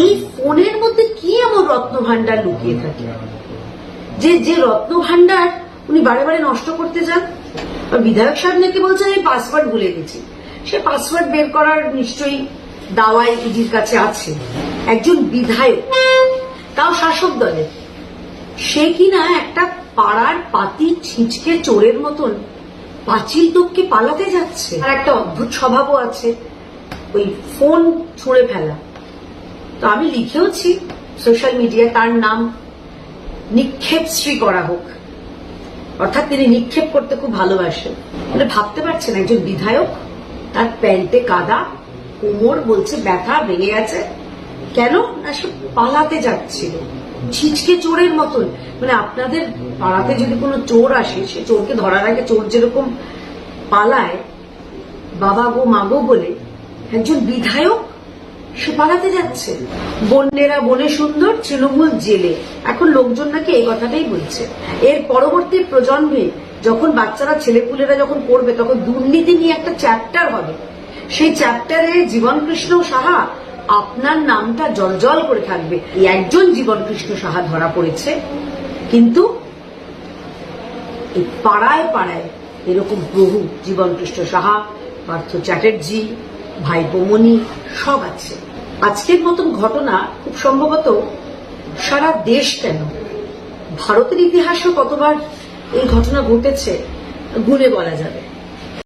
এই ফোনের মধ্যে কি এমন রত্ন ভান্ডার লুকিয়ে থাকে? যে যে রত্ন ভান্ডার উনি বারে বারে নষ্ট করতে যান। বিধায়ক সাহেব নাকি বলছেন, আমি পাসওয়ার্ড ভুলে গেছি। সে পাসওয়ার্ড বের করার নিশ্চয়ই দাওয়াই ইডির কাছে আছে। একজন বিধায়ক, তাও শাসক দলের, সে কিনা একটা পাড়ার পাতি ছিঁচকে চোরের মতন পাঁচিল টপকে পালাতে যাচ্ছে। আর একটা অদ্ভুত স্বভাবও আছে। ওই ফোন ছুঁড়ে ফেলা। তো আমি লিখেওছি, সোশ্যাল মিডিয়ায় তার নাম নিক্ষেপশ্রী করা হোক। অর্থাৎ তিনি নিক্ষেপ করতে খুব ভালোবাসেন। মানে ভাবতে পারছেন, একজন বিধায়ক তার প্যান্টে কাদা, কোমর বলছে ব্যথা, ভেঙে গেছে। কেন? না, সে পালাতে যাচ্ছিল। ছিচকে চোরের মতন। মানে আপনাদের পাড়াতে যদি কোনো চোর আসে, সে চোরকে ধরার আগে চোর যেরকম পালায়, বাবা গো মাগো বলে, একজন বিধায়ক সে পালাতে যাচ্ছে। বন্যেরা বনে সুন্দর তৃণমূল জেলে। এখন লোকজন নাকি এই কথাটাই বলছে। এর পরবর্তী প্রজন্মে যখন বাচ্চারা, ছেলেপুলেরা যখন পড়বে, তখন দুর্নীতি নিয়ে একটা চ্যাপ্টার হবে। সেই চ্যাপ্টারে জীবন কৃষ্ণ সাহা আপনার নামটা জলজল করে থাকবে। একজন জীবন কৃষ্ণ সাহা ধরা পড়েছে। কিন্তু পাড়ায় পাড়ায় এরকম বহু জীবন কৃষ্ণ সাহা, পার্থ চ্যাটার্জি ভাই বোমনি সব আছে। আজকের মতন ঘটনা খুব সম্ভবত সারা দেশ কেন? ভারতের ইতিহাসে কতবার এই ঘটনা ঘটেছে, গুনে বলা যাবে।